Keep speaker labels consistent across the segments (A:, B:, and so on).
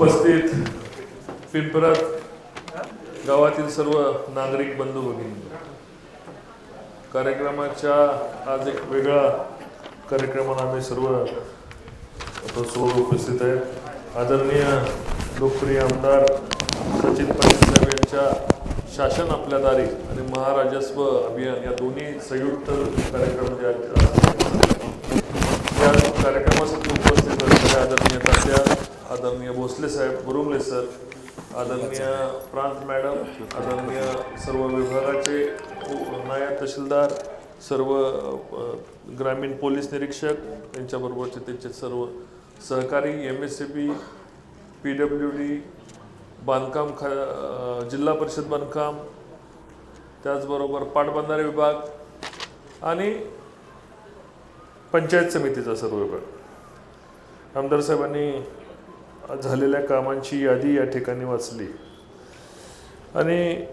A: उपस्थित पिंपरत गावातील सर्व नागरिक बंधू भगिनी. कार्यक्रमाच्या आज एक वेगळा कार्यक्रमाला आम्ही सर्व सोड उपस्थित आहेत. आदरणीय लोकप्रिय आमदार सचिन पाटील साहेब यांच्या शासन आपल्या दारी आणि महाराजस्व अभियान या दोन्ही संयुक्त कार्यक्रम जे आहेत या कार्यक्रमासाठी उपस्थित असणाऱ्या आदरणीय तात्या आदरणीय भोसले साहेब बुरुंगले सर आदरणीय प्रांत मॅडम आदरणीय सर्व विभागाचे नायब तहसीलदार सर्व ग्रामीण पोलीस निरीक्षक यांच्याबरोबरचे त्यांचे सर्व सहकारी M S C B P W D बांधकाम ख जिल्हा परिषद बांधकाम त्याचबरोबर पाटबंधारे विभाग आणि पंचायत समितीचा सर्व विभाग. आमदार साहेबांनी झालेल्या कामांची यादी या ठिकाणी वाचली. आणि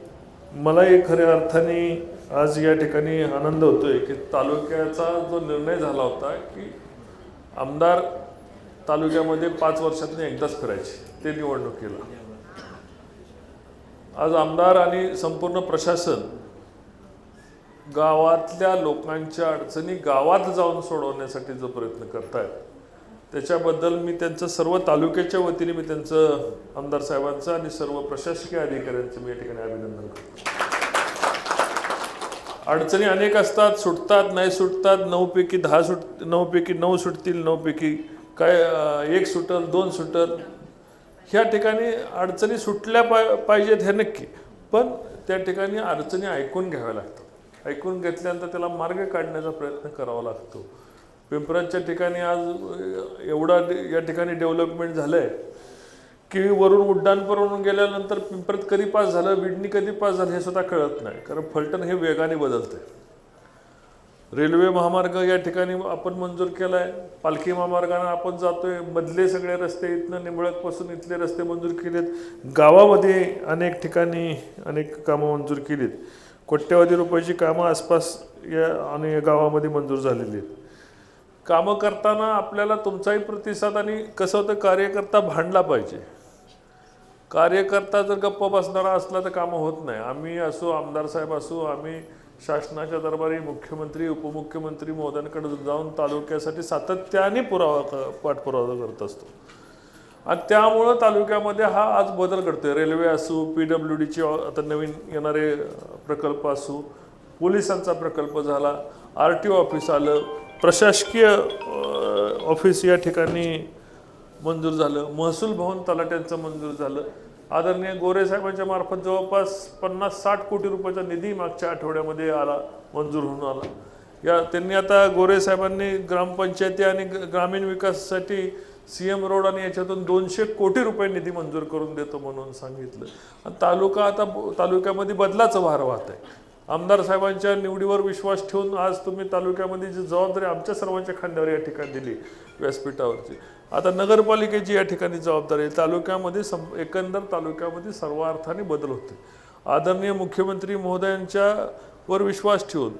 A: मलाही खऱ्या अर्थाने आज या ठिकाणी आनंद होतोय की तालुक्याचा जो निर्णय झाला होता की आमदार तालुक्यामध्ये पाच वर्षातून एकदाच फिरायचे ते निवडणुकीला. आज आमदार आणि संपूर्ण प्रशासन गावातल्या लोकांच्या अडचणी गावात जाऊन सोडवण्यासाठी जो प्रयत्न करतायत त्याच्याबद्दल मी त्यांचं सर्व तालुक्याच्या वतीने मी त्यांचं आमदार साहेबांचं आणि सर्व प्रशासकीय अधिकाऱ्यांचं मी या ठिकाणी अभिनंदन करतो. अडचणी अनेक असतात सुटतात नाही सुटतात नऊपैकी दहा सुट नऊपैकी नऊ सुटतील नऊपैकी काय एक सुटल दोन सुटल. ह्या ठिकाणी अडचणी सुटल्या पा पाहिजेत हे नक्की. पण त्या ठिकाणी अडचणी ऐकून घ्याव्या लागतात. ऐकून घेतल्यानंतर त्याला मार्ग काढण्याचा प्रयत्न करावा लागतो. पिंपराच्या ठिकाणी आज एवढा या ठिकाणी डेव्हलपमेंट झालं आहे की वरून उड्डाणपुरवून गेल्यानंतर पिंपरत कधी पास झालं विडणी कधी पास झालं हे सुद्धा कळत नाही. कारण फलटण हे वेगाने बदलते रेल्वे महामार्ग या ठिकाणी आपण मंजूर केला आहे पालखी महामार्गाने आपण जातोय. मधले सगळे रस्ते इथनं निंबळकपासून इथले रस्ते मंजूर केलेत. गावामध्ये अनेक ठिकाणी अनेक कामं मंजूर केलीत. कोट्यवधी रुपयाची कामं आसपास या आणि या गावामध्ये मंजूर झालेली आहेत. कामं करताना आपल्याला तुमचाही प्रतिसाद आणि कसं होतं कार्यकर्ता भांडला पाहिजे. कार्यकर्ता जर गप्प बसणारा असला तर कामं होत नाही. आम्ही असो आमदार साहेब असो आम्ही शासनाच्या दरबारी मुख्यमंत्री उपमुख्यमंत्री महोदयांकडे जाऊन तालुक्यासाठी सातत्याने पुरावा क- पाठपुरावा करत असतो. आणि त्यामुळं तालुक्यामध्ये हा आज बदल घडतोय. रेल्वे असू पी डब्ल्यू डीचे आता नवीन येणारे प्रकल्प असू पोलिसांचा प्रकल्प झाला आर टी ओ ऑफिस आलं प्रशासकीय ऑफिस या ठिकाणी मंजूर झालं. महसूल भवन तलाट्यांचं मंजूर झालं. आदरणीय गोरे साहेबांच्या मार्फत जवळपास पन्नास साठ कोटी रुपयाचा निधी मागच्या आठवड्यामध्ये आला मंजूर होऊन आला. या त्यांनी आता गोरे साहेबांनी ग्रामपंचायती आणि ग- ग्रामीण विकासासाठी सी एम रोड आणि याच्यातून दोनशे कोटी रुपये निधी मंजूर करून देतो म्हणून सांगितलं. तालुका आता ब- तालुक्यामध्ये बदलाचं भार वाहत आहे आमदार साहेबांच्या निवडीवर विश्वास ठेवून आज तुम्ही तालुक्यामध्ये जी जबाबदारी आमच्या सर्वांच्या खांद्यावर या ठिकाणी दिली व्यासपीठावरची. आता नगरपालिकेची या ठिकाणी जबाबदारी आहे. तालुक्यामध्ये सं एकंदर तालुक्यामध्ये सर्व अर्थाने बदल होते आदरणीय मुख्यमंत्री महोदयांच्या वर विश्वास ठेवून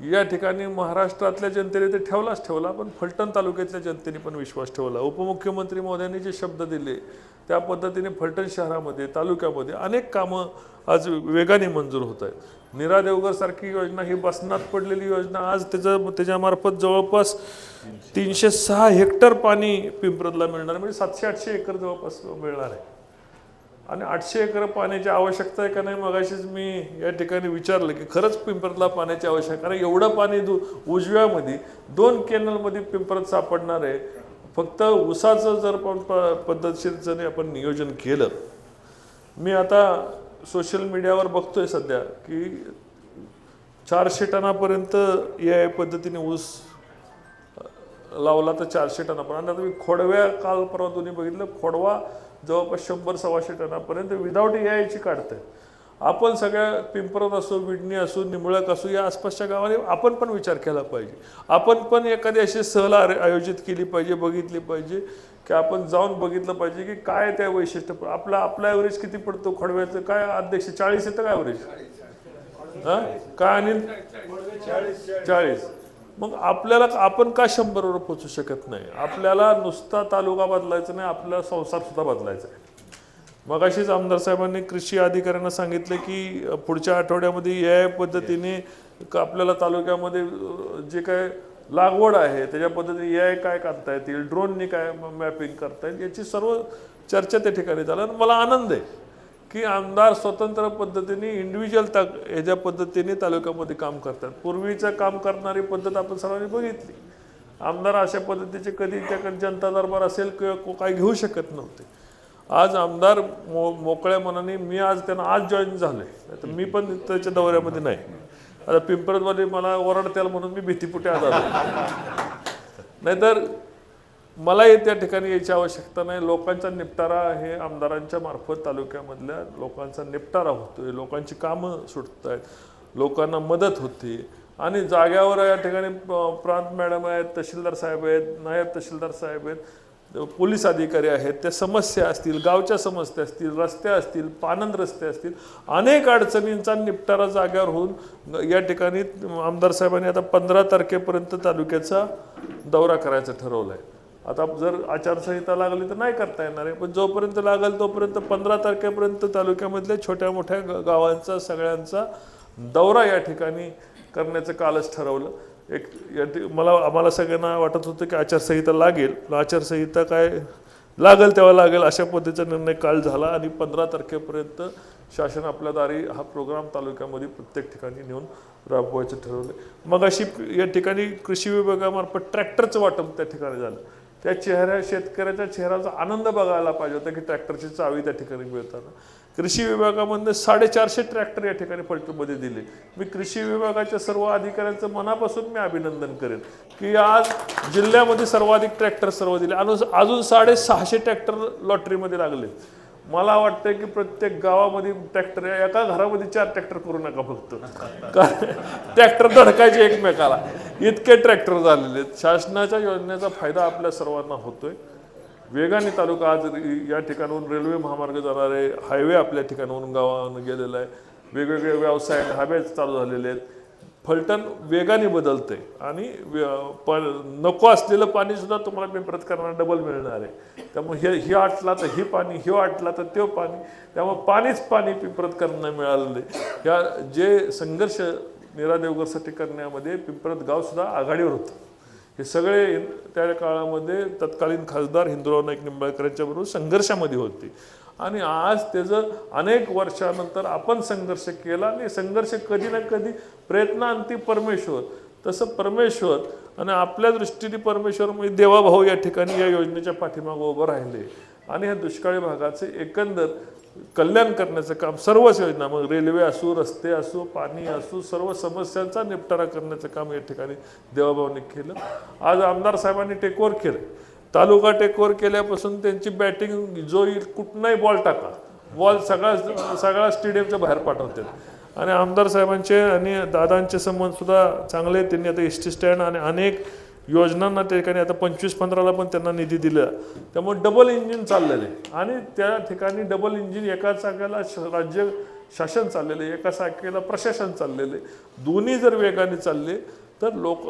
A: या ठिकाणी महाराष्ट्रातल्या जनतेने ते ठेवलाच ठेवला पण फलटण तालुक्यातल्या जनतेने पण विश्वास ठेवला. उपमुख्यमंत्री महोदयांनी जे शब्द दिले त्या पद्धतीने फलटण शहरामध्ये तालुक्यामध्ये अनेक कामं आज वेगाने मंजूर होत आहेत. निरा देवगरसारखी योजना ही बसनात पडलेली योजना आज त्याचं त्याच्यामार्फत जवळपास तीनशे सहा हेक्टर पाणी पिंपरदला मिळणार म्हणजे सातशे आठशे एकर जवळपास मिळणार आहे. आणि आठशे एकर पाण्याची आवश्यकता आहे का नाही मगाशीच मी या ठिकाणी विचारलं की खरंच पिंपरतला पाण्याची आवश्यकता आहे. कारण एवढं पाणी दु उजव्यामध्ये दोन कॅनलमध्ये पिंपरत सापडणार आहे फक्त उसाचं जर पण प पद्धतशीर जर आपण नियोजन केलं मी आता सोशल मीडियावर बघतोय सध्या की चारशे टनापर्यंत या पद्धतीने ऊस लावला तर चारशे टनापर्यंत. आता मी खोडव्या काल परवा दोन्ही बघितलं खोडवा जवळपास शंभर सव्वाशे टनापर्यंत विदाऊट यायची काढतंय. आपण सगळ्या पिंपरत असो विडणी असो निंबळक असो या आसपासच्या गावाने आपण पण विचार केला पाहिजे. आपण पण एखादी अशी सहल आयोजित केली पाहिजे बघितली पाहिजे की आपण जाऊन बघितलं पाहिजे की काय त्या वैशिष्ट्य. आपला आपला ॲव्हरेज किती पडतो खोडव्याचं? काय अध्यक्ष चाळीस येतं का ॲव्हरेज हां? काय अनिल? चाळीस. मग आपल्याला आपण का शंभरवर पोचू शकत नाही? आपल्याला नुसता तालुका बदलायचा नाही आपला संसारसुद्धा बदलायचा आहे. मग अशीच आमदार साहेबांनी कृषी अधिकाऱ्यांना सांगितलं की पुढच्या आठवड्यामध्ये या आय पद्धतीने आपल्याला तालुक्यामध्ये जे काय लागवड आहे त्याच्या पद्धतीने ए आय काय करता येतील ड्रोननी काय मॅपिंग करता येईल याची सर्व चर्चा त्या ठिकाणी झालं. आणि मला आनंद आहे. की आमदार स्वतंत्र पद्धतीने इंडिव्हिज्युअल ता ह्याच्या पद्धतीने तालुक्यामध्ये काम करतात. पूर्वीचं काम करणारी पद्धत आपण सर्वांनी बघितली. आमदार अशा पद्धतीचे कधी त्याकडे जनता दरबार असेल किंवा को- काय घेऊ शकत नव्हते. आज आमदार मो मोकळ्या मनाने मी आज त्यांना आज जॉईन झालोय. तर मी पण त्याच्या दौऱ्यामध्ये नाही. आता पिंपरतवाले मला ओरडत्याल म्हणून मी भीतीपुटे आज आलो. नाहीतर मलाही त्या ठिकाणी यायची आवश्यकता नाही. लोकांचा निपटारा हे आमदारांच्या मार्फत तालुक्यामधल्या लोकांचा निपटारा होतोय. लोकांची कामं सुटत आहेत लोकांना मदत होते. आणि जाग्यावर या ठिकाणी प्रांत मॅडम आहेत तहसीलदार साहेब आहेत नायब तहसीलदार साहेब आहेत पोलीस अधिकारी आहेत. त्या समस्या असतील गावच्या समस्या असतील रस्ते असतील पानंद रस्ते असतील अनेक अडचणींचा निपटारा जाग्यावर होऊन या ठिकाणी आमदार साहेबांनी आता पंधरा तारखेपर्यंत तालुक्याचा दौरा करायचा ठरवलं आहे आता जर आचारसंहिता लागली तर नाही करता येणार आहे. पण जोपर्यंत लागेल तोपर्यंत पंधरा तारखेपर्यंत तालुक्यामधल्या छोट्या मोठ्या गावांचा सगळ्यांचा दौरा या ठिकाणी करण्याचं कालच ठरवलं. एक या मला आम्हाला सगळ्यांना वाटत होतं की आचारसंहिता लागेल. पण आचारसंहिता काय लागेल तेव्हा लागेल अशा पद्धतीचा निर्णय काल झाला आणि पंधरा तारखेपर्यंत शासन आपल्या दारी हा प्रोग्राम तालुक्यामध्ये प्रत्येक ठिकाणी नेऊन राबवायचं ठरवलं मग अशी या ठिकाणी कृषी विभागामार्फत ट्रॅक्टरचं वाटप त्या ठिकाणी झालं. त्या चेहऱ्या शेतकऱ्याच्या चेहऱ्याचा आनंद बघायला पाहिजे होता की ट्रॅक्टरची चावी त्या ठिकाणी मिळताना. कृषी विभागामध्ये साडेचारशे ट्रॅक्टर या ठिकाणी पलटूमध्ये दिले. मी कृषी विभागाच्या सर्व अधिकाऱ्यांचं मनापासून मी अभिनंदन करेन की आज जिल्ह्यामध्ये सर्वाधिक ट्रॅक्टर सर्व दिले. अजून अजून साडेसहाशे ट्रॅक्टर लॉटरीमध्ये लागले मला वाटतं की प्रत्येक गावामध्ये ट्रॅक्टर एका घरामध्ये चार ट्रॅक्टर करू नका फक्त. ट्रॅक्टर धडकायचे एकमेकाला. इतके ट्रॅक्टर झालेले आहेत. शासनाच्या योजनेचा फायदा आपल्या सर्वांना होतोय. वेगाने तालुका आज या ठिकाणाहून रेल्वे महामार्ग जाणारे हायवे आपल्या ठिकाणाहून गावाहून गेलेला आहे. वेगवेगळे व्यवसाय ढाबे चालू झालेले आहेत. फलटण वेगाने बदलते आणि प नको असलेलं पाणीसुद्धा तुम्हाला पिंपरत करणार डबल मिळणार आहे. त्यामुळे हे ही आटला तर ही पाणी हे आटला तर ते पाणी त्यामुळे पाणीच पाणी पिंपरत करणं मिळालेलं आहे या जे संघर्ष निरा देवगरसाठी करण्यामध्ये पिंपरत गावसुद्धा आघाडीवर होतं. हे सगळे त्या काळामध्ये तत्कालीन खासदार हिंदुराव नाईक निंबाळकर यांच्याबरोबर संघर्षामध्ये होते. आणि आज त्याचं अनेक वर्षानंतर आपण संघर्ष केला आणि संघर्ष कधी ना कधी प्रयत्नांती परमेश्वर. तसं परमेश्वर आणि आपल्या दृष्टीने परमेश्वर म्हणजे देवाभाऊ या ठिकाणी या योजनेच्या पाठीमागं उभं राहिले. आणि ह्या दुष्काळी भागाचे एकंदर कल्याण करण्याचं काम सर्वच योजना मग रेल्वे असो रस्ते असो पाणी असो सर्व समस्यांचा निपटारा करण्याचं काम या ठिकाणी देवाभाऊने केलं. आज आमदार साहेबांनी टेकओव्हर केलं. तालुका टेकओव्हर केल्यापासून त्यांची बॅटिंग जो येईल कुठलाही बॉल टाका. बॉल सगळा सगळा स्टेडियमच्या बाहेर पाठवतात. आणि आमदार साहेबांचे आणि दादांचे संबंध सुद्धा चांगले त्यांनी आता एस टी स्टँड आणि अनेक योजनांना त्या ठिकाणी आता पंचवीस पंधराला पण त्यांना निधी दिला. त्यामुळे डबल इंजिन चाललेलं आहे. आणि त्या ठिकाणी डबल इंजिन एका जागेला श- राज्य शासन चाललेलं आहे. एका चाकेला प्रशासन चाललेलं आहे. दोन्ही जर वेगाने चालले तर लोक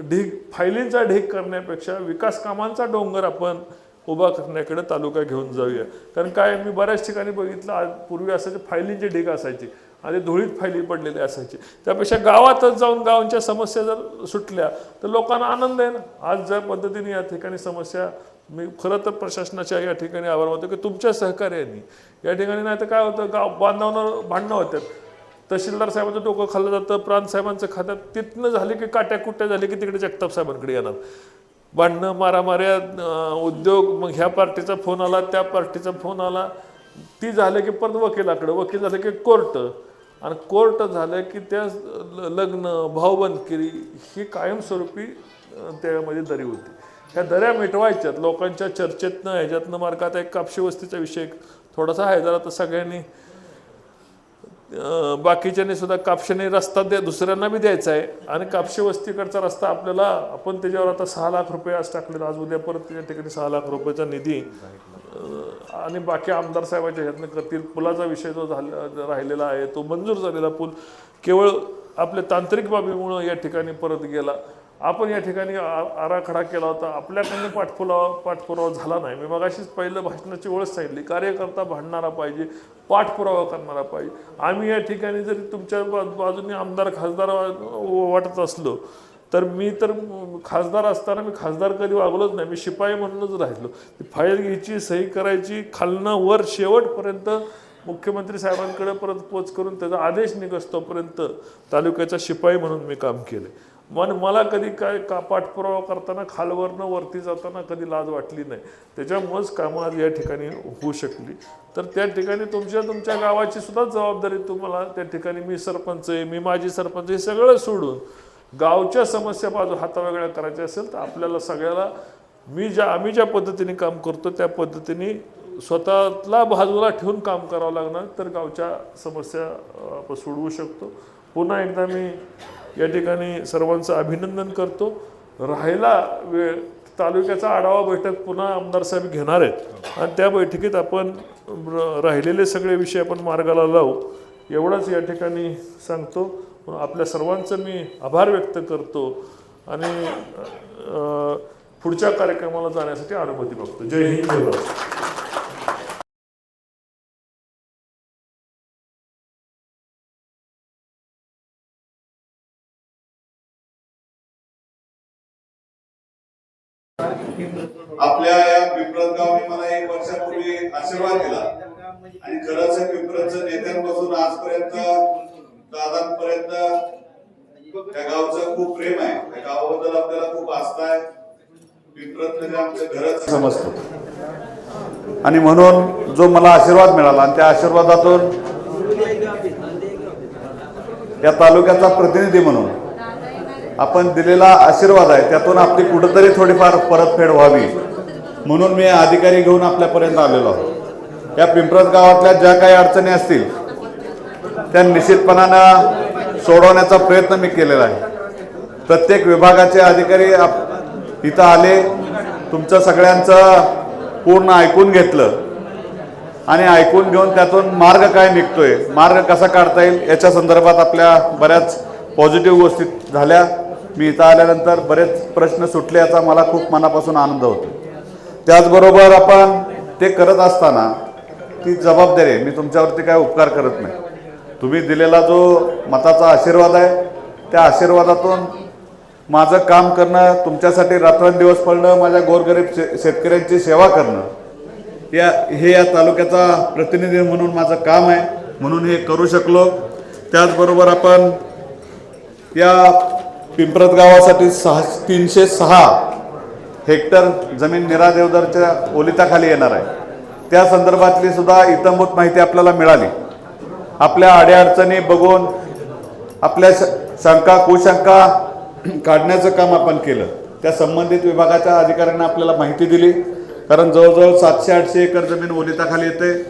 A: ढीग फायलींचा ढीग करण्यापेक्षा विकास कामांचा डोंगर आपण उभा करण्याकडे तालुका घेऊन जाऊया. कारण काय मी बऱ्याच ठिकाणी बघितलं आज पूर्वी असायचे फायलींचे ढीग असायचे आणि धुळीत फायली पडलेले असायचे. त्यापेक्षा गावातच जाऊन गावांच्या समस्या जर सुटल्या तर लोकांना आनंद आहे ना? आज ज्या पद्धतीने या ठिकाणी समस्या मी खरं तर प्रशासनाच्या या ठिकाणी आभार मानतो की तुमच्या सहकार्याने. या ठिकाणी नाही तर काय होतं गाव बांधवांवर भांडणं होतात. तहसीलदार साहेबांचं डोकं खाल्लं जातं प्रांत साहेबांचं खात्यात तिथनं झाले की काट्या कुट्या झाले की तिकडे जगताप साहेबांकडे येणार भांडणं मारामाऱ्या उद्योग मग ह्या पार्टीचा फोन आला त्या पार्टीचा फोन आला. ती झालं की परत वकिलाकडं. वकील झालं की कोर्ट. आणि कोर्ट झालं की त्या ल- लग्न भावबंदकिरी ही कायमस्वरूपी त्यामध्ये दरी होती. ह्या दऱ्या मिटवायच्यात. लोकांच्या चर्चेतनं ह्याच्यातनं मार्गात एक कापशी वस्तीचा विषय थोडासा आहे. जरा तर सगळ्यांनी बाकीच्याने सुद्धा कापशाने रस्ता द्या दुसऱ्यांना बी द्यायचा आहे. आणि कापशी वस्तीकडचा रस्ता आपल्याला आपण त्याच्यावर आता सहा लाख रुपये आज टाकलेला आज उद्या परत त्या ठिकाणी सहा लाख रुपयाचा निधी. आणि बाकी आमदार साहेबांच्या ह्यातनं करतील पुलाचा विषय जो झाला राहिलेला आहे तो मंजूर झालेला पूल केवळ आपल्या तांत्रिक बाबीमुळं या ठिकाणी परत गेला. आपण या ठिकाणी आ- आराखडा केला होता. आपल्याकडनं पाठपुरावा पाठपुरावा झाला नाही. मी मगाशीच पहिलं भाषणाची ओळख सांगितली. कार्यकर्ता भांडणारा पाहिजे पाठपुरावा करणारा पाहिजे. आम्ही या ठिकाणी जरी तुमच्या बाजूने आमदार खासदार वाटत असलो तर मी तर खासदार असताना मी खासदार कधी वागलोच नाही. मी शिपाई म्हणूनच राहिलो. ती फाईल घ्यायची सही करायची खालनं वर शेवटपर्यंत मुख्यमंत्री साहेबांकडे परत पोच करून त्याचा आदेश निघस्तोपर्यंत तालुक्याचा शिपाई म्हणून मी काम केले. मन मला कधी काय का पाठपुरावा करताना खालवरनं वरती जाताना कधी लाज वाटली नाही. त्याच्यामुळंच कामं आज या ठिकाणी होऊ शकली. तर त्या ठिकाणी तुमच्या तुमच्या गावाची सुद्धा जबाबदारी तुम्हाला त्या ठिकाणी मी सरपंच आहे मी माजी सरपंच हे सगळं सोडून गावच्या समस्या बाजू हातावेगळ्या करायच्या असेल तर आपल्याला सगळ्याला मी ज्या आम्ही ज्या पद्धतीने काम करतो त्या पद्धतीने स्वतःला बाजूला ठेवून काम करावं लागणार तर गावच्या समस्या आपण सोडवू शकतो. पुन्हा एकदा मी या ठिकाणी सर्वांचं अभिनंदन करतो. राहिला वेळ तालुक्याचा आढावा बैठक पुन्हा आमदार साहेब घेणार आहेत. आणि त्या बैठकीत आपण राहिलेले सगळे विषय आपण मार्गाला लावू. एवढंच या ठिकाणी सांगतो. आपल्या सर्वांचं मी आभार व्यक्त करतो. आणि पुढच्या कार्यक्रमाला जाण्यासाठी अनुमती बघतो. जय हिंद जय भारत.
B: आपल्या या पिंपळत गावने मला एक वर्षापूर्वी आशीर्वाद दिला. आणि खरंच या नेत्यांपासून आजपर्यंत दादांपर्यंत त्या गावचं खूप प्रेम आहे. त्या गावाबद्दल आपल्याला खूप आस्था आहे. पिंपळत म्हणजे आमचं घरच समजतो. आणि म्हणून जो मला आशीर्वाद मिळाला आणि त्या आशीर्वादातून या तालुक्याचा प्रतिनिधी म्हणून आपण दिलेला आशीर्वाद आहे त्यातून आपली कुठंतरी थोडीफार परतफेड व्हावी. म्हणून मी अधिकारी घेऊन आपल्यापर्यंत आलेलो आहोत. या पिंपरत गावातल्या ज्या काही अडचणी असतील त्या निश्चितपणानं सोडवण्याचा प्रयत्न मी केलेला आहे. प्रत्येक विभागाचे अधिकारी आप- इथं आले तुमचं सगळ्यांचं पूर्ण ऐकून घेतलं. आणि ऐकून घेऊन त्यातून मार्ग काय निघतोय मार्ग कसा काढता येईल याच्या संदर्भात आपल्या बऱ्याच पॉझिटिव्ह गोष्टी झाल्या. मी इथं आल्यानंतर बरेच प्रश्न सुटले याचा मला खूप मनापासून आनंद होतो. त्याचबरोबर आपण ते करत असताना ती जबाबदारी आहे. मी तुमच्यावरती काय उपकार करत नाही. तुम्ही दिलेला जो मताचा आशीर्वाद आहे त्या आशीर्वादातून माझं काम करणं तुमच्यासाठी रात्रंदिवस पडणं माझ्या गोरगरीब शे शेतकऱ्यांची सेवा करणं या हे या तालुक्याचा प्रतिनिधी म्हणून माझं काम आहे. म्हणून हे करू शकलो. त्याचबरोबर आपण या पिंपरत गावासाठी सहा तीनशे सहा हेक्टर जमीन निरादेवदरच्या ओलिताखाली येणार आहे. त्या संदर्भातली सुद्धा इतंभूत माहिती आपल्याला मिळाली. आपल्या अडीअडचणी बघून आपल्या श- शंका कुशंका काढण्याचं काम आपण केलं. त्या संबंधित विभागाच्या अधिकाऱ्यांना आपल्याला माहिती दिली. कारण जवळजवळ सातशे आठशे एकर जमीन ओलिताखाली येते.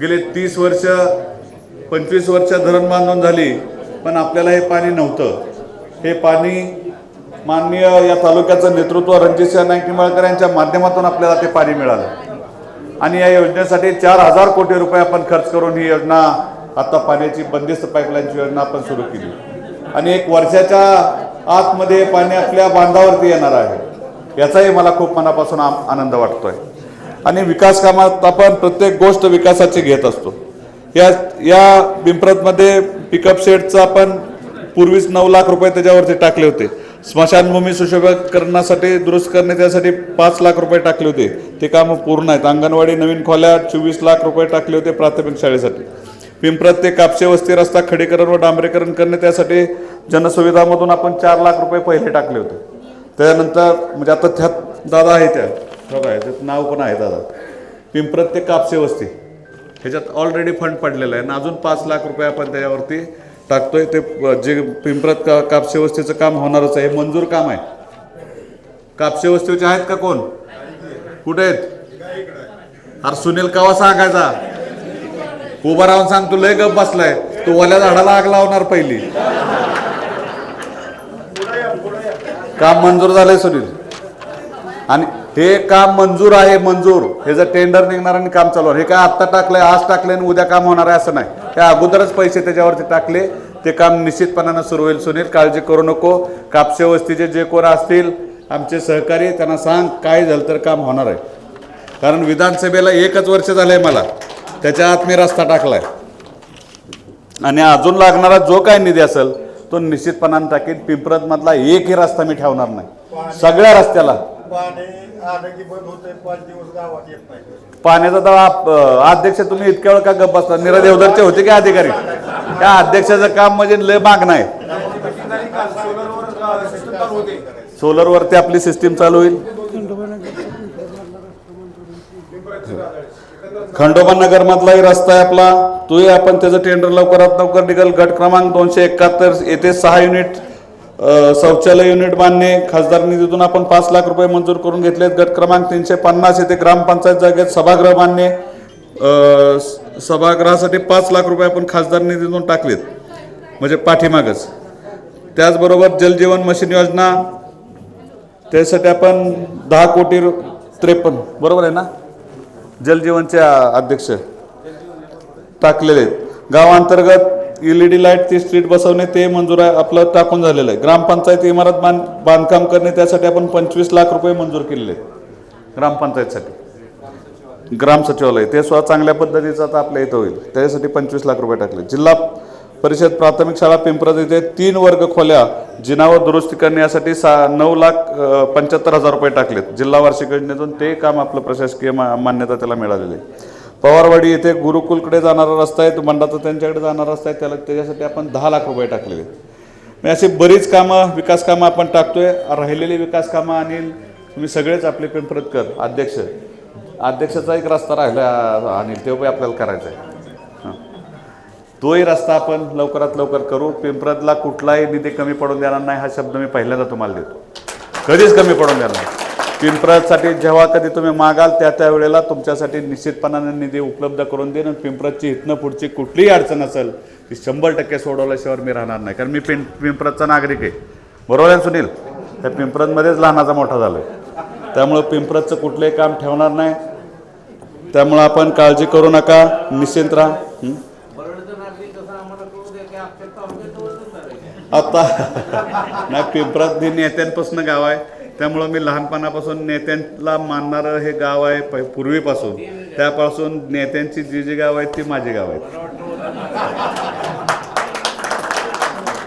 B: गेले तीस वर्ष पंचवीस वर्ष धरण बांधून झाली. पण आपल्याला हे पाणी नव्हतं. हे पाणी माननीय या तालुक्याचं नेतृत्व रणजितसिंह नाईक निंबाळकर यांच्या माध्यमातून आपल्याला ते पाणी मिळालं. आणि या योजनेसाठी चार हजार कोटी रुपये आपण खर्च करून ही योजना आता पाण्याची बंदिस्त पाईपलाईनची योजना आपण सुरू केली. आणि एक वर्षाच्या आतमध्ये पाणी आपल्या बांधावरती येणार आहे. याचाही मला खूप मनापासून आनंद वाटतोय. आणि विकास कामात आपण प्रत्येक गोष्ट विकासाची घेत असतो. या या पिंपरतमध्ये पिकअप शेडचं आपण पूर्वीच नऊ लाख रुपये त्याच्यावरती टाकले होते. स्मशानभूमी सुशोभीकरणासाठी दुरुस्त करण्यासाठी पाच लाख रुपये टाकले होते. ते कामं पूर्ण आहेत. अंगणवाडी नवीन खोल्या चोवीस लाख रुपये टाकले होते प्राथमिक शाळेसाठी. पिंपरत ते कापसे वस्ती रस्ता खडीकरण व डांबरीकरण करणे त्यासाठी जनसुविधामधून आपण चार लाख रुपये पहिले टाकले होते. त्यानंतर म्हणजे आता त्यात दादा आहे त्या. बघा त्यात नाव पण आहे दादा. पिंपरत ते कापसे वस्ती. ह्याच्यात ऑलरेडी फंड पडलेला आहे. आणि अजून पाच लाख रुपये आपण त्याच्यावरती टाकतोय ते जे पिंपरत का कापसे वस्तीचं काम होणारच आहे. हे मंजूर काम आहे. कापसे वस्तीचे आहेत का कोण? कुठे आहेत? अरे सुनील कवा सांगायचा? उभा राहून सांग तू लय गप बसलाय. तू ओल्या झाडाला आग लावणार पहिली. काम मंजूर झालंय सुनील. आणि हे काम मंजूर आहे मंजूर. हे जर टेंडर निघणार आणि काम चालू आहे हे काय आत्ता टाकलंय आज टाकलंय आणि उद्या काम होणार आहे असं नाही. त्या अगोदरच पैसे त्याच्यावरती टाकले. ते काम निश्चितपणानं सुरू होईल सुनील. काळजी करू नको. कापसे वस्तीचे जे कोण असतील आमचे सहकारी त्यांना सांग काय झालं तर काम होणार आहे. कारण विधानसभेला एकच वर्ष झालं आहे मला. त्याच्या आत मी रस्ता टाकला आहे आणि अजून लागणारा जो काय निधी असेल तो निश्चितपणानं टाकीन. पिंपरतमधला एकही रस्ता मी ठेवणार नाही. सगळ्या रस्त्याला.
C: बंद पाच दिवस गावात येत नाही.
B: पाण्याचा दवा अध्यक्ष तुम्ही इतक्या वेळ का गप्प बसता निरा देवधरचे होते की अधिकारी? त्या अध्यक्षाचं काम म्हणजे लय मागणं आहे सोलरवरती आपली सिस्टीम चालू होईल. खंडोबा नगर मधलाही रस्ता आहे आपला. तोही आपण त्याचं टेंडर लवकरात लवकर निघाल गट क्रमांक दोनशे एकाहत्तर येथे सहा युनिट शौचालय युनिट बांधणे खासदार निधीतून आपण पाच लाख रुपये मंजूर करून घेतले आहेत गट क्रमांक तीनशे पन्नास येथे ग्रामपंचायत जागेत सभागृह बांधणे स- सभागृहासाठी पाच लाख रुपये आपण खासदार निधीतून टाकलेत. म्हणजे पाठीमागच. त्याचबरोबर जलजीवन मिशन योजना त्यासाठी आपण दहा कोटी रु- त्रेपन्न बरोबर आहे ना? जलजीवनचे अध्यक्ष टाकलेले आहेत. गावांतर्गत एल ई लाइट ती स्ट्रीट बसवणे ते मंजूर आहे आपलं टाकून झालेलं आहे. ग्रामपंचायत इमारत बांध बांधकाम करणे त्यासाठी आपण पंचवीस लाख रुपये मंजूर केलेले ग्रामपंचायतसाठी. ग्राम सचिवालय ते सुद्धा चांगल्या पद्धतीचं आता आपल्या इथं होईल. त्याच्यासाठी पंचवीस लाख रुपये टाकले. जिल्हा परिषद प्राथमिक शाळा पिंपरत येथे तीन वर्ग खोल्या जिनावर दुरुस्ती करण्यासाठी सा नऊ लाख पंच्याहत्तर हजार रुपये टाकलेत. जिल्हा वार्षिक योजनेतून ते काम आपलं प्रशासकीय मा मान्यता त्याला मिळालेली आहे. पवारवाडी येथे गुरुकुलकडे जाणारा रस्ता आहे तो मंडाचा त्यांच्याकडे जाणारा रस्ता आहे त्याला त्याच्यासाठी आपण दहा लाख रुपये टाकलेले आहेत. मी अशी बरीच कामं विकास कामं आपण टाकतोय राहिलेली विकास कामं आणि तुम्ही सगळेच आपले पिंपरतकर अध्यक्ष. अध्यक्षाचा एक रस्ता राहिला आणि तो पण आपल्याला करायचा आहे. हां. तोही रस्ता आपण लवकरात लवकर करू. पिंपरतला कुठलाही निधी कमी पडून देणार नाही हा शब्द मी पहिल्यांदा तुम्हाला देतो. कधीच कमी पडून देणार नाही. पिंपरासाठी जेव्हा कधी तुम्ही मागाल त्या त्या वेळेला तुमच्यासाठी निश्चितपणाने निधी उपलब्ध करून देईन आणि पिंपरतची इथनं पुढची कुठलीही अडचण असेल ती शंभर टक्के सोडवल्याशिवाय मी राहणार नाही. कारण मी पिं पिंपरतचा नागरिक आहे. बरोबर आहे सुनील? त्या पिंपरतमध्येच लहानाचा मोठा झालं आहे त्यामुळं पिंपरातचं कुठलंही काम ठेवणार नाही. त्यामुळं आपण काळजी करू नका. निश्चिंत राहा. आता नाही पिंपरात नेत्यांपासून गाव आहे त्यामुळं मी लहानपणापासून नेत्यांना मानणारं हे गाव आहे प- पूर्वीपासून. त्यापासून नेत्यांची जी जी गाव आहेत ती माझी गाव आहेत.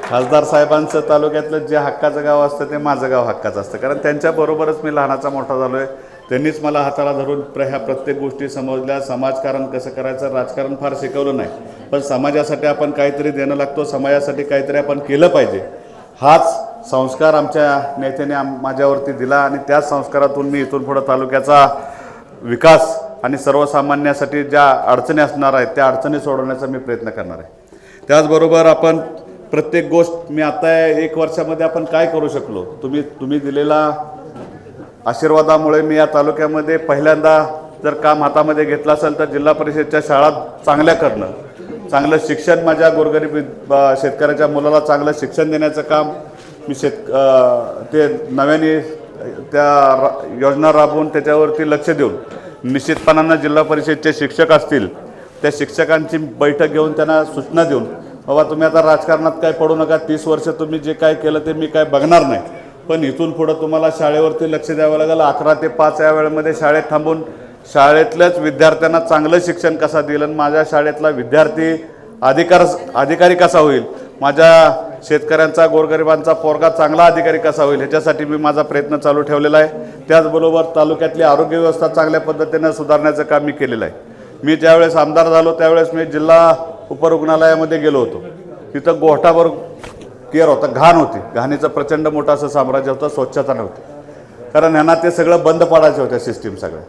B: खासदार साहेबांचं तालुक्यातलं जे हक्काचं गाव असतं ते माझं गाव हक्काचं असतं. कारण त्यांच्याबरोबरच मी लहानाचा मोठा झालो आहे त्यांनीच मला हाताला धरून प्र ह्या प्रत्येक गोष्टी समजल्या. समाजकारण कसं करायचं राजकारण फार शिकवलं नाही. पण समाजासाठी आपण काहीतरी देणं लागतो. समाजासाठी काहीतरी आपण केलं पाहिजे. हाच संस्कार आमच्या नेत्याने आम माझ्यावरती दिला आणि त्याच संस्कारातून मी इथून पुढं तालुक्याचा विकास आणि सर्वसामान्यासाठी ज्या अडचणी असणार आहेत त्या अडचणी सोडवण्याचा मी प्रयत्न करणार आहे. त्याचबरोबर आपण प्रत्येक गोष्ट मी आता एक वर्षामध्ये आपण काय करू शकलो? तुम्ही तुम्ही दिलेला आशीर्वादामुळे मी या तालुक्यामध्ये पहिल्यांदा जर काम हातामध्ये घेतलं असेल तर जिल्हा परिषदच्या शाळा चांगल्या करणं चांगलं शिक्षण माझ्या गोरगरीब शेतकऱ्याच्या मुलाला चांगलं शिक्षण देण्याचं काम मी शेत ते नव्याने त्या रा- योजना राबवून त्याच्यावरती लक्ष देऊन निश्चितपणानं जिल्हा परिषदचे शिक्षक असतील त्या शिक्षकांची बैठक घेऊन त्यांना सूचना देऊन बाबा तुम्ही आता राजकारणात काय पडू नका तीस वर्ष तुम्ही जे काय केलं ते मी काय बघणार नाही. पण इथून पुढं तुम्हाला शाळेवरती लक्ष द्यावं लागेल अकरा ते पाच या वेळेमध्ये शाळेत थांबून शाळेतल्याच विद्यार्थ्यांना चांगलं शिक्षण कसा दिलं आणि माझ्या शाळेतला विद्यार्थी अधिकार अधिकारी कसा होईल? माझ्या शेतकऱ्यांचा गोरगरिबांचा पोरगा चांगला अधिकारी कसा होईल ह्याच्यासाठी मी माझा प्रयत्न चालू ठेवलेला आहे. त्याचबरोबर तालुक्यातली आरोग्य व्यवस्था चांगल्या पद्धतीनं सुधारण्याचं काम मी केलेलं आहे. मी ज्यावेळेस आमदार झालो त्यावेळेस मी जिल्हा उपरुग्णालयामध्ये गेलो होतो. तिथं गोठाभर केअर होता घाण होती. घाणीचं प्रचंड मोठं असं साम्राज्य होतं स्वच्छता नव्हती. कारण ह्यांना ते सगळं बंद पाडायचे होत्या सिस्टीम सगळ्या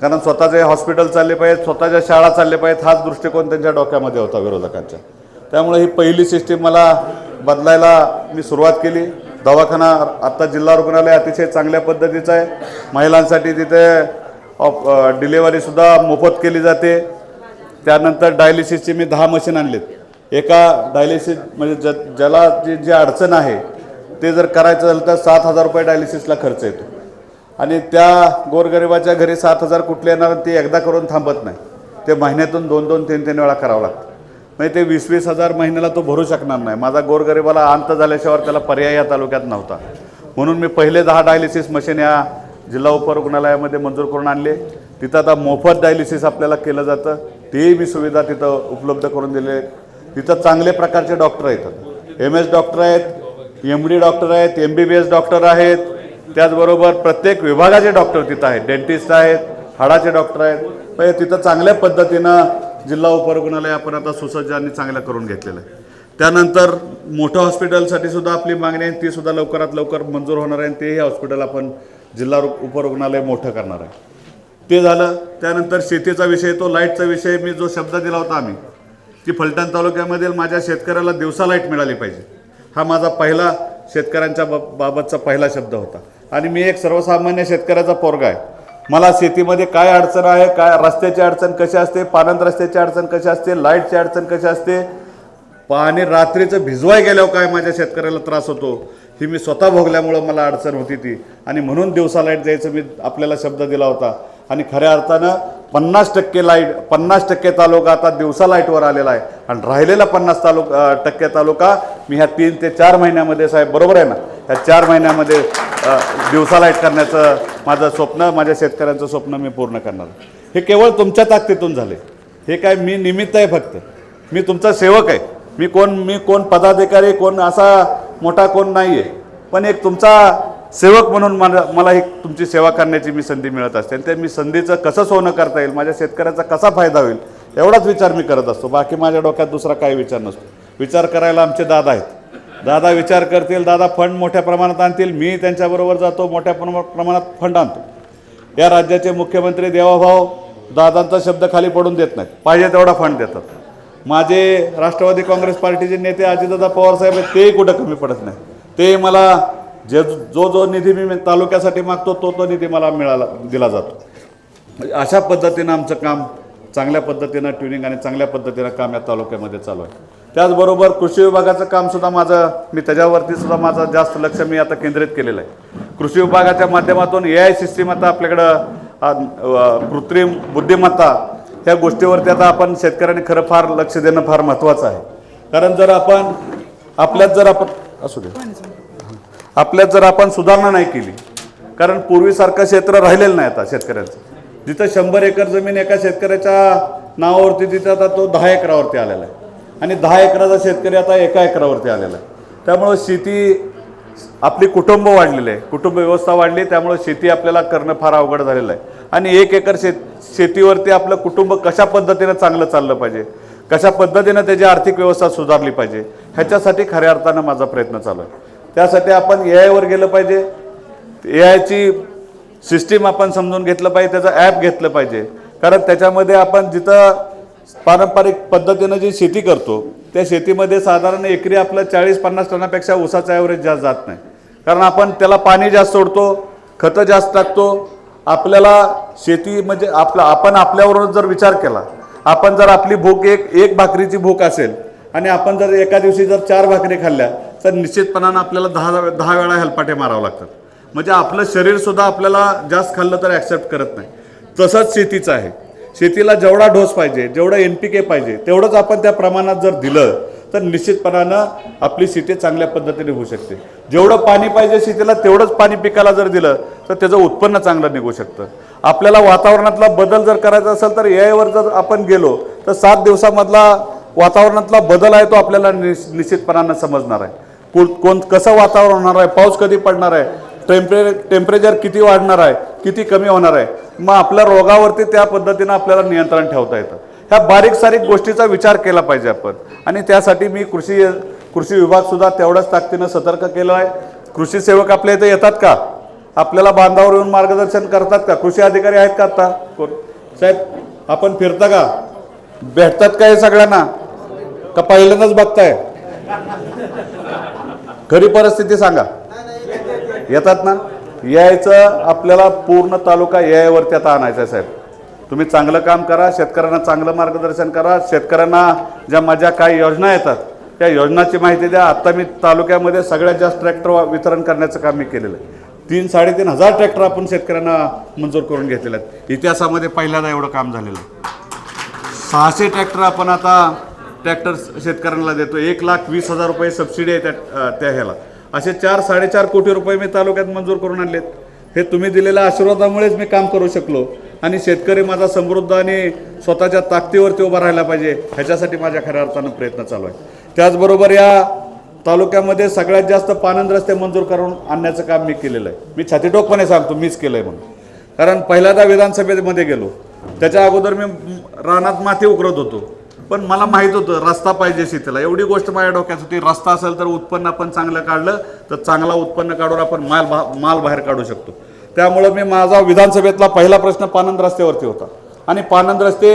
B: कारण स्वतःचे हॉस्पिटल चालले पाहिजेत स्वतःच्या शाळा चालले पाहिजेत हाच दृष्टिकोन त्यांच्या डोक्यामध्ये होता विरोधकांच्या. त्यामुळे ही पहिली सिस्टीम मला बदलायला मी सुरुवात केली. दवाखाना आत्ता जिल्हा रुग्णालय अतिशय चांगल्या पद्धतीचं आहे. महिलांसाठी तिथे ऑप डिलेवरीसुद्धा मोफत केली जाते. त्यानंतर डायलिसिसची मी दहा मशीन आणलीत. एका डायलिसिस म्हणजे ज ज्याला जी जी अडचण आहे ते जर करायचं झालं तर सात हजार रुपये डायलिसिसला खर्च येतो. आणि त्या गोरगरिबाच्या घरी सात हजार कुठले येणार ते एकदा करून थांबत नाही. ते महिन्यातून दोन दोन तीन तीन वेळा करावं लागतं. म्हणजे ते वीस वीस हजार महिन्याला तो भरू शकणार नाही. माझा गोरगरिबाला अंत झाल्याशिवाय त्याला पर्याय या तालुक्यात नव्हता. म्हणून मी पहिले दहा डायलिसिस मशीन या जिल्हा उपरुग्णालयामध्ये मंजूर करून आणले. तिथं आता मोफत डायलिसिस आपल्याला केलं जातं. तेही मी सुविधा तिथं उपलब्ध करून दिले. आहेत. तिथं चांगले प्रकारचे डॉक्टर आहेत एम एस डॉक्टर आहेत एम डी डॉक्टर आहेत M B B S doctor आहेत. त्याचबरोबर प्रत्येक विभागाचे डॉक्टर तिथं आहेत. डेंटिस्ट आहेत हाडाचे डॉक्टर आहेत. म्हणजे तिथं चांगल्या पद्धतीनं जिल्हा उपरुग्णालय आपण आता सुसज्ज आणि चांगलं करून घेतलेलं आहे. त्यानंतर मोठं हॉस्पिटलसाठी सुद्धा आपली मागणी आहे. ती सुद्धा लवकरात लवकर मंजूर होणार आहे आणि तेही हॉस्पिटल आपण जिल्हा रु- उपरुग्णालय मोठं करणार आहे. ते झालं. त्यानंतर शेतीचा विषय तो लाईटचा विषय मी जो शब्द दिला होता आम्ही की फलटण तालुक्यामधील माझ्या शेतकऱ्याला दिवसा लाइट मिळाली पाहिजे. हा माझा पहिला शेतकऱ्यांच्या बाब- बाबतचा पहिला शब्द होता. आणि मी एक सर्वसामान्य शेतकऱ्याचा पोरगा आहे. मला शेतीमध्ये काय अडचण आहे काय रस्त्याची अडचण कशी असते पानंद रस्त्याची अडचण कशी असते लाईटची अडचण कशी असते पाणी रात्रीचं भिजवाय गेल्यावर काय माझ्या शेतकऱ्याला त्रास होतो ही मी स्वतः भोगल्यामुळं मला अडचण होती ती. आणि म्हणून दिवसा लाइट जायचं मी आपल्याला शब्द दिला होता. आणि खऱ्या अर्थानं पन्नास टक्के लाइट पन्नास टक्के तालुका आता दिवसा लाईटवर आलेला आहे. आणि राहिलेला पन्नास तालुका टक्के तालुका मी ह्या तीन ते चार महिन्यामध्ये साहेब बरोबर आहे ना? ह्या चार महिन्यामध्ये दिवसा लाइट करण्याचं माझं स्वप्न माझ्या शेतकऱ्यांचं स्वप्न मी पूर्ण करणार. हे केवळ तुमच्या ताकदीतून झाले. हे काय मी निमित्त आहे फक्त. मी तुमचा सेवक आहे. मी कोण मी कोण पदाधिकारी कोण असा मोठा कोण नाही आहे पण एक तुमचा सेवक म्हणून मला मला ही तुमची सेवा करण्याची मी संधी मिळत असते. आणि ते मी संधीचं कसं सोनं करता येईल माझ्या शेतकऱ्याचा कसा फायदा होईल एवढाच विचार मी करत असतो. बाकी माझ्या डोक्यात दुसरा काही विचार नसतो. विचार करायला आमचे दादा आहेत. दादा विचार करतील दादा फंड मोठ्या प्रमाणात आणतील मी त्यांच्याबरोबर जातो मोठ्या प्रमा- प्रमाणात फंड आणतो. या राज्याचे मुख्यमंत्री देवाभाऊ दादांचा शब्द खाली पडून देत नाहीत. पाहिजे तेवढा फंड देतात. माझे राष्ट्रवादी काँग्रेस पार्टीचे नेते अजितदादा पवार साहेब आहेत तेही कुठं कमी पडत नाही ते मला जे जो जो निधी मी तालुक्यासाठी मागतो तो तो निधी मला मिळाला दिला जातो. अशा पद्धतीनं आमचं काम चांगल्या पद्धतीनं ट्युनिंग आणि चांगल्या पद्धतीनं काम या तालुक्यामध्ये चालू आहे. त्याचबरोबर कृषी विभागाचं कामसुद्धा माझं मी त्याच्यावरती सुद्धा माझं जास्त लक्ष मी आता केंद्रित केलेलं आहे. कृषी विभागाच्या माध्यमातून ए आय सिस्टीम आता आपल्याकडं कृत्रिम बुद्धिमत्ता ह्या गोष्टीवरती आता आपण शेतकऱ्यांनी खरं फार लक्ष देणं फार महत्त्वाचं आहे. कारण जर आपण आपल्यात जर आपण असू दे. आपल्यात जर आपण सुधारणा नाही केली कारण पूर्वीसारखं क्षेत्र राहिलेलं नाही आता शेतकऱ्यांचं. जिथं शंभर एकर जमीन एका शेतकऱ्याच्या नावावरती तिथं आता तो दहा एकरावरती आलेला आहे. आणि दहा एकराचा शेतकरी आता एका एकरावरती आलेला आहे. त्यामुळं शेती आपली कुटुंब वाढलेली आहे. कुटुंब व्यवस्था वाढली त्यामुळं शेती आपल्याला करणं फार अवघड झालेलं आहे. आणि एक एकर शेत शेतीवरती आपलं कुटुंब कशा पद्धतीनं चांगलं चाललं पाहिजे? कशा पद्धतीनं त्याची आर्थिक व्यवस्था सुधारली पाहिजे? ह्याच्यासाठी खऱ्या अर्थानं माझा प्रयत्न चालू आहे. त्यासाठी आपण ए आयवर गेलं पाहिजे. ए आयची सिस्टीम आपण समजून घेतलं पाहिजे त्याचं ॲप घेतलं पाहिजे. कारण त्याच्यामध्ये आपण जिथं पारंपरिक पद्धतीनं जी शेती करतो त्या शेतीमध्ये साधारण एकरी आपलं चाळीस पन्नास टनापेक्षा ऊसाचा ॲव्हरेज जास्त जात नाही. कारण आपण त्याला पाणी जास्त सोडतो खतं जास्त टाकतो. आपल्याला शेती म्हणजे आपला आपण आपल्यावरून जर विचार केला आपण जर आपली भूक एक एक भाकरीची भूक असेल आणि आपण जर एका दिवशी जर चार भाकरी खाल्ल्या तर निश्चितपणानं आपल्याला दहा दहा वेळा हेलपाटे मारावं लागतात. म्हणजे आपलं शरीरसुद्धा आपल्याला जास्त खाल्लं तर ॲक्सेप्ट करत नाही. तसंच शेतीचं आहे. शेतीला जेवढा डोस पाहिजे जेवढं एन पी के पाहिजे तेवढंच आपण त्या प्रमाणात जर दिलं तर निश्चितपणानं आपली शेती चांगल्या पद्धतीने होऊ शकते. जेवढं पाणी पाहिजे शेतीला तेवढंच पाणी पिकाला जर दिलं तर त्याचं उत्पन्न चांगलं निघू शकतं. आपल्याला वातावरणातला बदल जर करायचा असेल तर ए आयवर जर आपण गेलो तर सात दिवसामधला वातावरणातला बदल आहे तो आपल्याला निश निश्चितपणानं समजणार आहे. कोण कोण कसं वातावरण होणार आहे पाऊस कधी पडणार आहे टेम्परे टेम्परेचर किती वाढणार आहे किती कमी होणार आहे मग आपल्या रोगावरती त्या पद्धतीनं आपल्याला नियंत्रण ठेवता येतं. ह्या बारीक सारीक गोष्टीचा विचार केला पाहिजे आपण. आणि त्यासाठी मी कृषी कृषी विभागसुद्धा तेवढ्याच ताकदीनं सतर्क केलं आहे. कृषी सेवक आपल्या इथे येतात का? आपल्याला बांधावर येऊन मार्गदर्शन करतात का? कृषी अधिकारी आहेत का आता? कोण? साहेब आपण फिरता का? भेटतात का हे सगळ्यांना? का पहिल्यांदाच बघताय? खरी परिस्थिती सांगा. येतात ना? यायचं आपल्याला पूर्ण तालुका यायवरती आता आणायचा आहे साहेब. तुम्ही चांगलं काम करा शेतकऱ्यांना चांगलं मार्गदर्शन करा. शेतकऱ्यांना ज्या माझ्या काही योजना येतात त्या योजनाची माहिती द्या. आत्ता मी तालुक्यामध्ये सगळ्यात जास्त ट्रॅक्टर वितरण करण्याचं काम मी केलेलं आहे. तीन साडेतीन हजार ट्रॅक्टर आपण शेतकऱ्यांना मंजूर करून घेतलेले आहेत. इतिहासामध्ये पहिल्यांदा एवढं काम झालेलं आहे. सहाशे ट्रॅक्टर आपण आता ट्रॅक्टर शेतकऱ्यांना देतो. एक लाख वीस हजार रुपये सबसिडी आहे त्या त्या ह्याला. असे चार साडेचार कोटी रुपये मी तालुक्यात मंजूर करून आणलेत. हे तुम्ही दिलेल्या आशीर्वादामुळेच मी काम करू शकलो आणि शेतकरी माझा समृद्ध आणि स्वतःच्या ताकदीवरती उभा राहायला पाहिजे ह्याच्यासाठी माझ्या खऱ्या अर्थानं प्रयत्न चालू आहे. त्याचबरोबर या तालुक्यामध्ये सगळ्यात जास्त पानंद रस्ते मंजूर करून आणण्याचं काम मी केलेलं आहे. मी छातीटोकपणे सांगतो मीच केलं आहे म्हणून. कारण पहिल्यांदा विधानसभेमध्ये गेलो. त्याच्या अगोदर मी रानात माती उकरत होतो. पण मला माहीत होतं रस्ता पाहिजे शेतीला. एवढी गोष्ट माझ्या डोक्यात होती रस्ता असेल तर उत्पन्न आपण चांगलं काढलं तर चांगला उत्पन्न काढून आपण माल भा माल बाहेर काढू शकतो. त्यामुळं मी माझा विधानसभेतला पहिला प्रश्न पानंद रस्त्यावरती होता. आणि पानंद रस्ते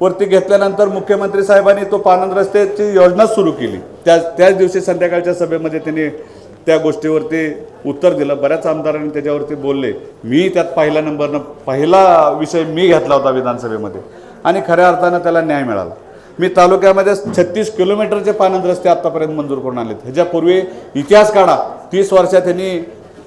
B: वरती घेतल्यानंतर मुख्यमंत्री साहेबांनी तो पानंद रस्त्याची योजनाच सुरू केली. त्या त्याच दिवशी संध्याकाळच्या सभेमध्ये त्यांनी त्या गोष्टीवरती उत्तर दिलं. बऱ्याच आमदारांनी त्याच्यावरती बोलले. मी त्यात पहिल्या नंबरनं पहिला विषय मी घेतला होता विधानसभेमध्ये. आणि खऱ्या अर्थानं त्याला न्याय मिळाला. मी तालुक्यामध्ये छत्तीस किलोमीटरचे पानंद रस्ते आत्तापर्यंत मंजूर करून आलेत ह्याच्यापूर्वी इतिहास काढा. तीस वर्षात त्यांनी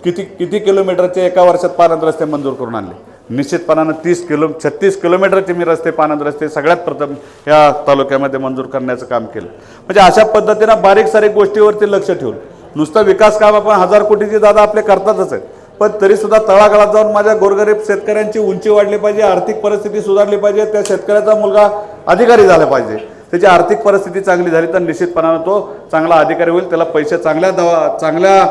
B: किती किती किलोमीटरचे एका वर्षात पानंद रस्ते मंजूर करून आणले. निश्चितपणानं तीस किलो छत्तीस किलोमीटरचे मी रस्ते पानंद रस्ते सगळ्यात प्रथम या तालुक्यामध्ये मंजूर करण्याचं काम केलं. म्हणजे अशा पद्धतीनं बारीक सारीक गोष्टीवरती लक्ष ठेवून नुसतं विकास काम आपण हजार कोटीची दादा आपले करतातच आहेत. पण तरीसुद्धा तळागाळात जाऊन माझ्या गोरगरीब शेतकऱ्यांची उंची वाढली पाहिजे आर्थिक परिस्थिती सुधारली पाहिजे त्या शेतकऱ्याचा मुलगा अधिकारी झाला पाहिजे. त्याची आर्थिक परिस्थिती चांगली झाली तर निश्चितपणानं तो चांगला अधिकारी होईल त्याला पैसे चांगल्या दवा चांगल्या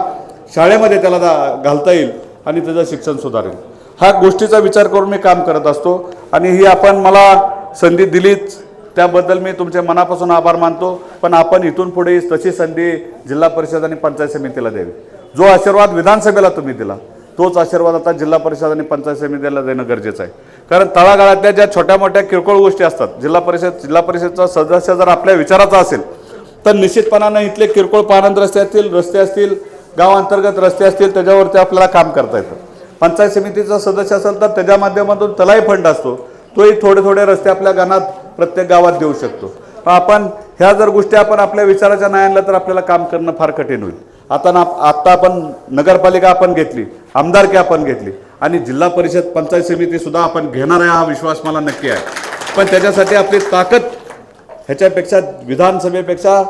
B: शाळेमध्ये त्याला दा- घालता येईल आणि त्याचं शिक्षण सुधारेल. हा गोष्टीचा विचार करून मी काम करत असतो आणि ही आपण मला संधी दिलीच. त्याबद्दल मी तुमच्या मनापासून आभार मानतो. पण आपण इथून पुढे तशी संधी जिल्हा परिषद आणि पंचायत समितीला द्यावी. जो आशीर्वाद विधानसभेला तुम्ही दिला तोच आशीर्वाद आता जिल्हा परिषद आणि पंचायत समितीला देणं गरजेचं आहे. कारण तळागाळातल्या ज्या छोट्या मोठ्या किरकोळ गोष्टी असतात जिल्हा परिषद जिल्हा परिषदचा सदस्य जर आपल्या विचाराचा असेल तर निश्चितपणानं इथले किरकोळ पानंद रस्ते असतील रस्ते असतील गावांतर्गत रस्ते असतील त्याच्यावरती आपल्याला काम करता येतं. पंचायत समितीचा सदस्य असेल तर त्याच्या माध्यमातून त्यालाही फंड असतो. तोही थोडे थोडे रस्ते आपल्या गाणात प्रत्येक गावात देऊ शकतो. आपण ह्या जर गोष्टी आपण आपल्या विचाराच्या नाही आणल्या तर आपल्याला काम करणं फार कठीण होईल. आता ना आत्ता आपण नगरपालिका आपण घेतली आमदारकी आपण घेतली आणि जिल्हा परिषद पंचायत समितीसुद्धा आपण घेणार आहे हा विश्वास मला नक्की आहे. पण त्याच्यासाठी आपली ताकद ह्याच्यापेक्षा विधानसभेपेक्षा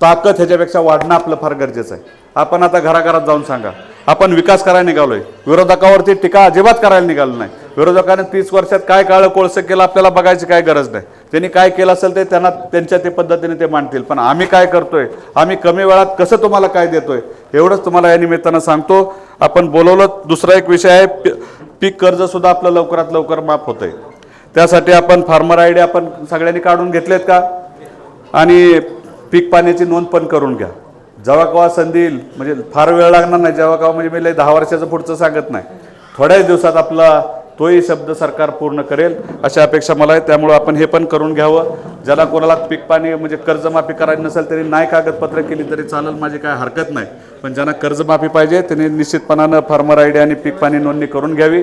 B: ताकद ह्याच्यापेक्षा वाढणं आपलं फार गरजेचं आहे. आपण आता घराघरात जाऊन सांगा. आपण विकास करायला निघालोय. विरोधकावरती टीका अजिबात करायला निघालो नाही. विरोधकाने तीस वर्षात काय काळं कोळसं केलं आपल्याला बघायची काय गरज नाही. त्यांनी काय केलं असेल ते त्यांना त्यांच्या ते पद्धतीने ते मांडतील. पण आम्ही काय करतोय? आम्ही कमी वेळात कसं तुम्हाला काय देतोय? एवढंच तुम्हाला या निमित्तानं सांगतो. आपण बोलवलं दुसरा एक विषय आहे पी- पीक कर्जसुद्धा आपलं लवकरात लवकर माफ होतंय. त्यासाठी आपण फार्मर आय डी आपण सगळ्यांनी काढून घेतलेत का? आणि पीक पाण्याची नोंद पण करून घ्या. जेव्हा केव्हा संधी येईल म्हणजे फार वेळ लागणार नाही जेव्हा केव्हा म्हणजे मी लय दहा वर्षाचं पुढचं सांगत नाही. थोड्याच दिवसात आपला तोही शब्द सरकार पूर्ण करेल अशी अपेक्षा मला आहे. त्यामुळं आपण हे पण करून घ्यावं. ज्याला कोणाला पीक पाणी म्हणजे कर्जमाफी करायची नसेल तरी नाही कागदपत्र केली तरी चालेल माझी काय हरकत नाही. पण ज्यांना कर्जमाफी पाहिजे त्यांनी निश्चितपणानं फार्मर आय डी आणि पीक पाणी नोंदणी करून घ्यावी.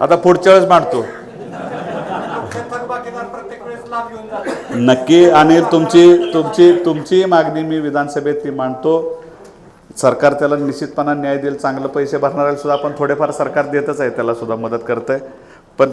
B: आता पुढच्या वेळेस मांडतो. नक्की आणि तुमची तुमची तुमची मागणी मी विधानसभेत ती मांडतो. सरकार त्याला निश्चितपणा न्याय देईल चांगलं पैसे भरणाऱ्याला सुद्धा आपण थोडेफार सरकार देतच आहे त्याला सुद्धा मदत आहे पण